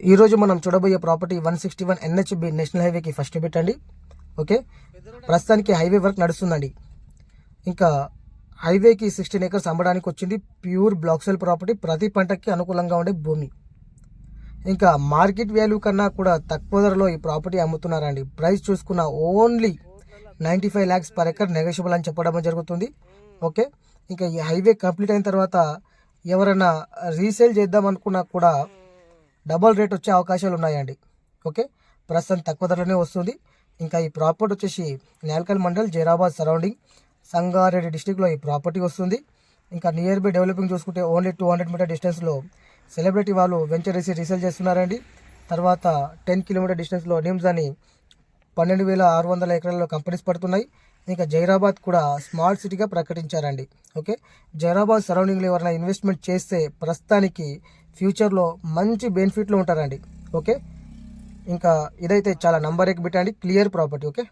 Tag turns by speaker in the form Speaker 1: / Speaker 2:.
Speaker 1: ఈరోజు మనం చూడబోయే property one sixty one NHB national హైవేకి ఫస్ట్ పెట్టండి ఓకే? ప్రస్తుతానికి హైవే వర్క్ నడుస్తుందండి. ఇంకా హైవేకి సిక్స్టీన్ ఏకర్స్ అమ్మడానికి వచ్చింది ప్యూర్ బ్లాక్ సెల్ ప్రాపర్టీ ప్రతి పంటకి అనుకూలంగా ఉండే భూమి. ఇంకా మార్కెట్ వాల్యూ కన్నా కూడా తక్కువ ధరలో ఈ ప్రాపర్టీ అమ్ముతున్నారండి. ప్రైస్ చూసుకున్న only ninety five lakhs per acre negotiable అని చెప్పడం జరుగుతుంది. ఓకే? ఇంకా ఈ హైవే కంప్లీట్ అయిన తర్వాత ఎవరైనా రీసేల్ చేద్దాం అనుకున్నా కూడా డబల్ రేట్ వచ్చే అవకాశాలు ఉన్నాయండి. ఓకే? ప్రస్తుతం తక్కువ ధరలోనే వస్తుంది. ఇంకా ఈ ప్రాపర్టీ వచ్చేసి నేల్కల్ మండల్ జైరాబాద్ సరౌండింగ్ సంగారెడ్డి డిస్టిక్లో ఈ ప్రాపర్టీ వస్తుంది. ఇంకా నియర్ బై డెవలపింగ్ చూసుకుంటే ఓన్లీ టూ హండ్రెడ్ మీటర్ డిస్టెన్స్లో సెలబ్రిటీ వాళ్ళు వెంచర్ వేసి రీసేల్ చేస్తున్నారండి. తర్వాత టెన్ కిలోమీటర్ డిస్టెన్స్లో నిమ్స్ అని పన్నెండు వేల ఆరు వందల ఎకరాల్లో కంపెనీస్ పడుతున్నాయి. ఇంకా జైరాబాద్ కూడా స్మార్ట్ సిటీగా ప్రకటించారండి. ఓకే? జైరాబాద్ సరౌండింగ్లో ఎవరైనా ఇన్వెస్ట్మెంట్ చేస్తే ప్రస్తుతానికి ఫ్యూచర్లో మంచి బెనిఫిట్లో ఉంటారండి. ఓకే? ఇంకా ఇదైతే చాలా నంబర్ ఎక్కి బిట్ అండి క్లియర్ ప్రాపర్టీ. ఓకే?